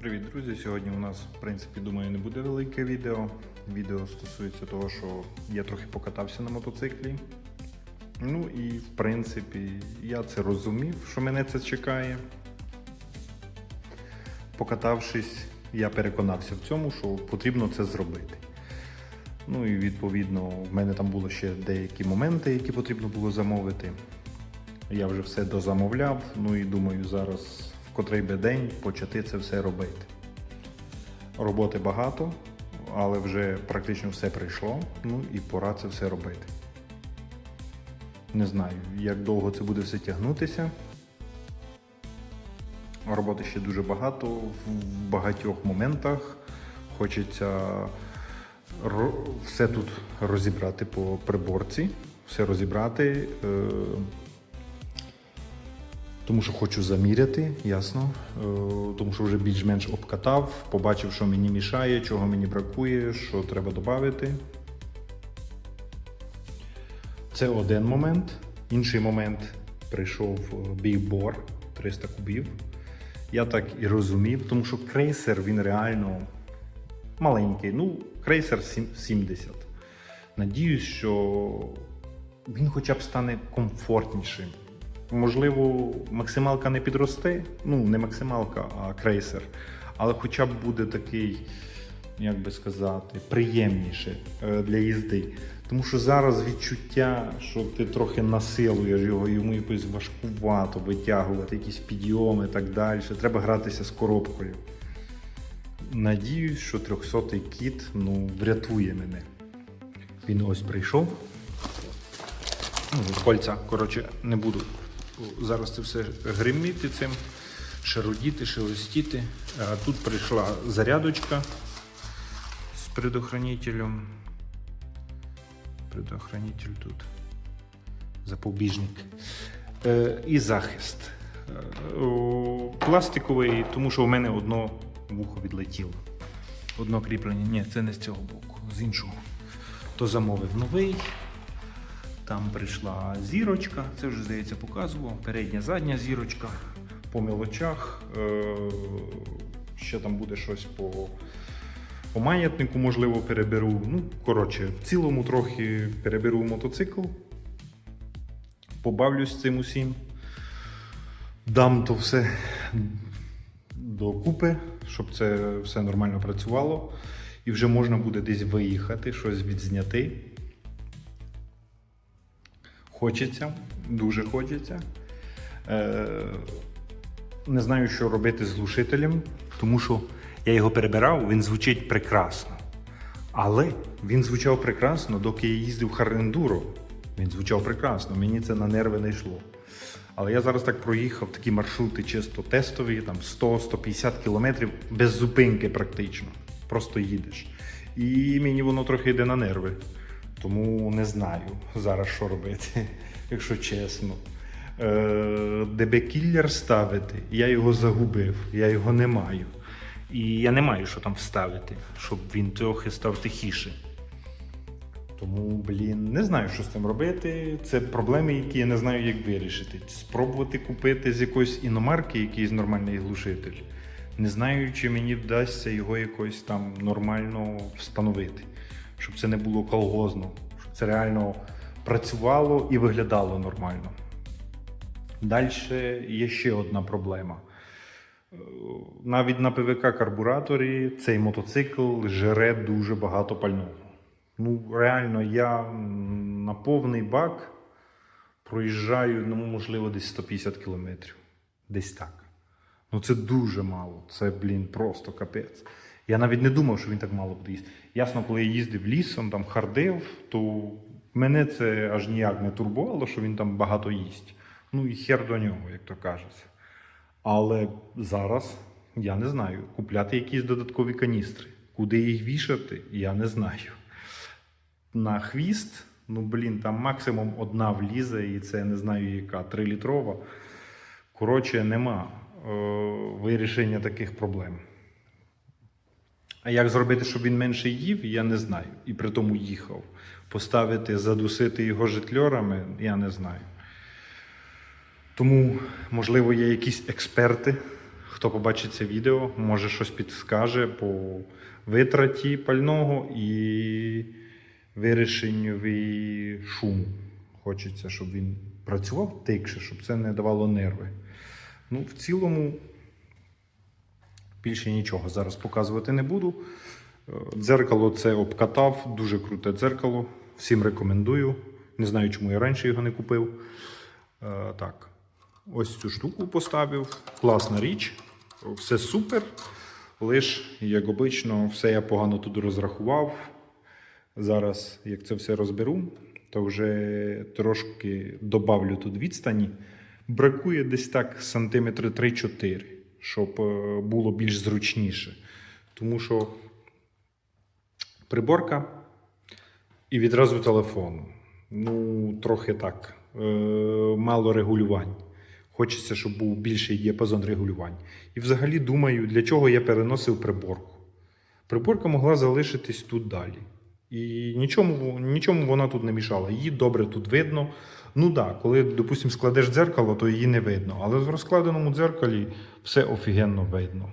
Привіт, друзі! Сьогодні у нас, в принципі, думаю, не буде велике відео. Відео стосується того, що я трохи покатався на мотоциклі. Ну і в принципі, я це розумів, що мене це чекає. Покатавшись, я переконався в цьому, що потрібно це зробити. Ну і відповідно, в мене там було ще деякі моменти, які потрібно було замовити. Я вже все дозамовляв, ну і думаю, зараз котрий би день почати це все робити. Роботи багато, але вже практично все прийшло, ну і пора це все робити. Не знаю, як довго це буде все тягнутися. Роботи ще дуже багато в багатьох моментах. Хочеться все тут розібрати по приборці, все розібрати. Тому що хочу заміряти, ясно. Е, Тому що вже більш-менш обкатав, побачив, що мені мішає, чого мені бракує, що треба додати. Це один момент. Інший момент прийшов е, бійбор 300 кубів. Я так і розумів, тому що крейсер він реально маленький. Ну, крейсер 70. Надіюсь, що він хоча б стане комфортнішим. Можливо, максималка не підросте, ну не максималка, а крейсер. Але хоча б буде такий, як би сказати, приємніше е, для їзди. Тому що зараз відчуття, що ти трохи насилуєш його, йому якось важкувато витягувати, якісь підйоми і так далі. Треба гратися з коробкою. Надіюсь, що 300-й кіт ну, врятує мене. Він ось прийшов. Ну, Кольця, коротше, не буду зараз це все гриміти цим, шарудіти, шелестіти. Тут прийшла зарядочка з предохранителем. Предохранитель тут. Запобіжник. Е, і захист. Е, пластиковий, тому що у мене одно вухо відлетіло. Одно кріплення. Ні, це не з цього боку, з іншого. То замовив новий. Там прийшла зірочка, це вже здається показував. Передня, задня зірочка по мелочах. Е, ще там буде щось по, по маятнику, можливо, переберу. Ну, коротше, в цілому трохи переберу мотоцикл. Побавлюсь цим усім. Дам то все докупи, щоб це все нормально працювало. І вже можна буде десь виїхати, щось відзняти. Хочеться, дуже хочеться. Е, не знаю, що робити з глушителем, тому що я його перебирав, він звучить прекрасно. Але він звучав прекрасно, доки я їздив Харендуро. Він звучав прекрасно, мені це на нерви не йшло. Але я зараз так проїхав такі маршрути чисто тестові, там 100-150 кілометрів без зупинки практично. Просто їдеш. І мені воно трохи йде на нерви. Тому не знаю зараз, що робити, якщо чесно. Е, ДБ кіллер ставити, я його загубив, я його не маю. І я не маю що там вставити, щоб він трохи став тихіше. Тому, блін, не знаю, що з цим робити. Це проблеми, які я не знаю, як вирішити. Спробувати купити з якоїсь іномарки якийсь нормальний глушитель. Не знаю, чи мені вдасться його якось там нормально встановити, щоб це не було колгозно, щоб це реально працювало і виглядало нормально. Далі є ще одна проблема. Е, Навіть на ПВК карбураторі цей мотоцикл жере дуже багато пального. Ну, реально, я на повний бак проїжджаю, ну, можливо, десь 150 кілометрів. Десь так. Ну це дуже мало. Це, блін, просто капець. Я навіть не думав, що він так мало буде їсти. Ясно, коли я їздив лісом, там хардив, то мене це аж ніяк не турбувало, що він там багато їсть. Ну і хер до нього, як то кажеться. Але зараз я не знаю. Купляти якісь додаткові каністри. Куди їх вішати, я не знаю. На хвіст, ну блін, там максимум одна влізе, і це не знаю яка, 3 літрова. Коротше, нема е, вирішення таких проблем. А як зробити, щоб він менше їв, я не знаю. І при тому їхав. Поставити, задусити його житльорами, я не знаю. Тому, можливо, є якісь експерти, хто побачить це відео, може щось підскаже по витраті пального і вирішенню шуму. Хочеться, щоб він працював тикше, щоб це не давало нерви. Ну, в цілому, більше нічого зараз показувати не буду. Е, Дзеркало це обкатав, дуже круте дзеркало. Всім рекомендую. Не знаю, чому я раніше його не купив. Е, так, ось цю штуку поставив. Класна річ, все супер. Лиш, як обично, все я погано тут розрахував. Зараз, як це все розберу, то вже трошки добавлю тут відстані. Бракує десь так сантиметри 3-4, щоб е, було більш зручніше. Тому що приборка і відразу телефон. Ну, трохи так. Е, мало регулювань. Хочеться, щоб був більший діапазон регулювань. І взагалі думаю, для чого я переносив приборку. Приборка могла залишитись тут далі. І нічому, нічому вона тут не мішала. Її добре тут видно. Ну так, да, коли, допустимо, складеш дзеркало, то її не видно. Але в розкладеному дзеркалі все офігенно видно.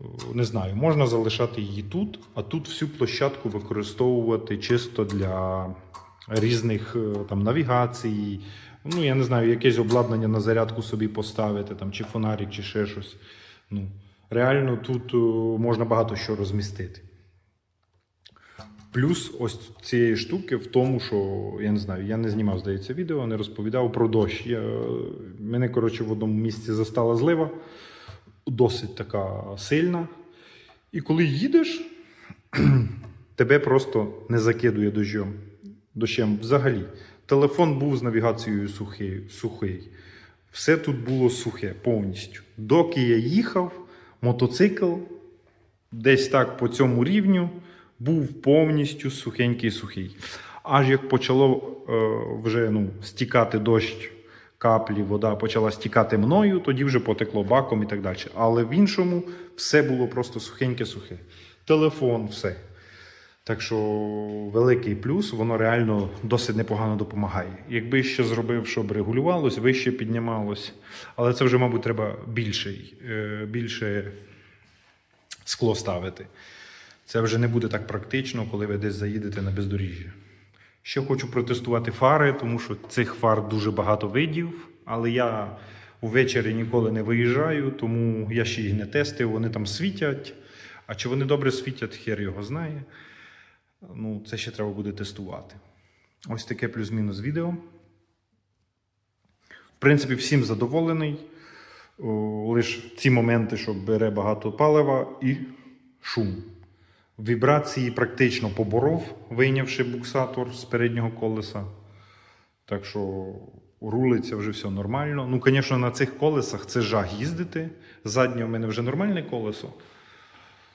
Е, Не знаю, можна залишати її тут, а тут всю площадку використовувати чисто для різних е, там навігацій. Ну, я не знаю, якесь обладнання на зарядку собі поставити, там, чи фонарик, чи ще щось. Ну, реально тут е, можна багато що розмістити. Плюс ось цієї штуки в тому, що я не знаю, я не знімав, здається, відео, не розповідав про дощ. Я, мене, коротше, в одному місці застала злива, досить така сильна. І коли їдеш, тебе просто не закидує дощом. дощем взагалі. Телефон був з навігацією сухий, сухий. Все тут було сухе повністю. Доки я їхав, мотоцикл десь так по цьому рівню був повністю сухенький сухий. Аж як почало е, вже ну, стікати дощ, каплі, вода почала стікати мною, тоді вже потекло баком і так далі. Але в іншому все було просто сухеньке-сухе. Телефон, все. Так що великий плюс, воно реально досить непогано допомагає. Якби ще зробив, щоб регулювалось, вище піднімалось. Але це вже, мабуть, треба більший, е, більше скло ставити. Це вже не буде так практично, коли ви десь заїдете на бездоріжжя. Ще хочу протестувати фари, тому що цих фар дуже багато видів, але я увечері ніколи не виїжджаю, тому я ще їх не тестив. Вони там світять. А чи вони добре світять, хер його знає. Ну, це ще треба буде тестувати. Ось таке плюс-мінус відео. В принципі, всім задоволений. Лише ці моменти, що бере багато палива і шум. Вібрації практично поборов, вийнявши буксатор з переднього колеса. Так що рулиться вже все нормально. Ну, звісно, на цих колесах це жах їздити. Заднє у мене вже нормальне колесо.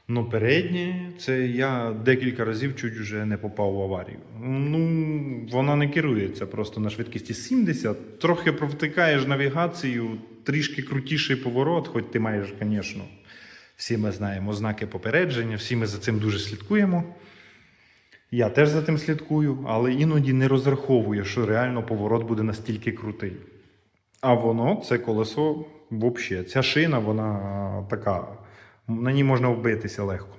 Ну, переднє, це я декілька разів чуть вже не попав в аварію. Ну, вона не керується просто на швидкості 70. Трохи провтикаєш навігацію, трішки крутіший поворот, хоч ти маєш, звісно, всі ми знаємо знаки попередження, всі ми за цим дуже слідкуємо. Я теж за тим слідкую, але іноді не розраховую, що реально поворот буде настільки крутий. А воно, це колесо, взагалі, ця шина, вона така. На ній можна вбитися легко.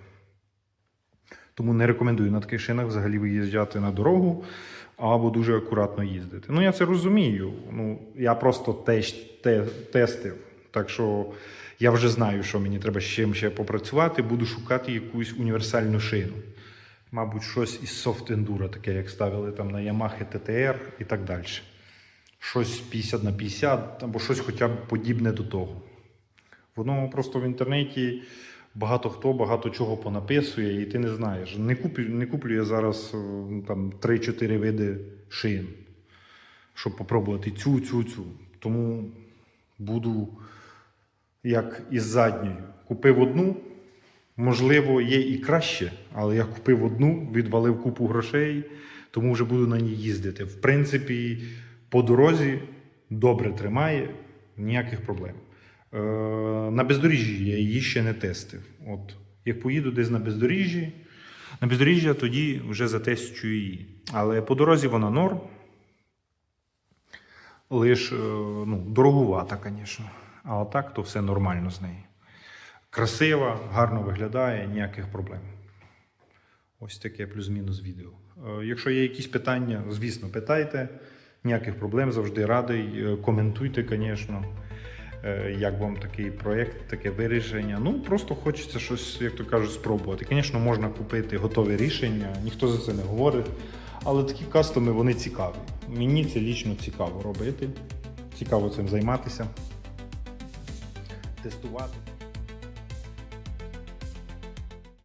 Тому не рекомендую на таких шинах взагалі виїжджати на дорогу або дуже акуратно їздити. Ну, я це розумію. Ну, я просто теж те, тестив. Так що я вже знаю, що мені треба з чим ще попрацювати. Буду шукати якусь універсальну шину. Мабуть, щось із Enduro, таке, як ставили там на Yamaha TTR і так далі. Щось 50 на 50 або щось хоча б подібне до того. Воно просто в інтернеті багато хто багато чого понаписує, і ти не знаєш. Не куплю, не куплю я зараз е, там 3-4 види шин, щоб попробувати цю, цю, цю. Тому буду як із задньою. Купив одну, можливо, є і краще, але я купив одну, відвалив купу грошей, тому вже буду на ній їздити. В принципі, по дорозі добре тримає, ніяких проблем. Е, На бездоріжжі я її ще не тестив. От, як поїду десь на бездоріжжі, на бездоріжжя тоді вже затестю її. Але по дорозі вона норм. Лиш е, ну, дороговата, звісно. А так то все нормально з нею. Красива, гарно виглядає, ніяких проблем. Ось таке плюс-мінус відео. Е, Якщо є якісь питання, звісно, питайте. Ніяких проблем, завжди радий. Е, Коментуйте, звісно, е, як вам такий проєкт, таке вирішення. Ну, просто хочеться щось, як то кажуть, спробувати. Звісно, можна купити готове рішення, ніхто за це не говорить. Але такі кастоми вони цікаві. Мені це лічно цікаво робити. Цікаво цим займатися, тестувати.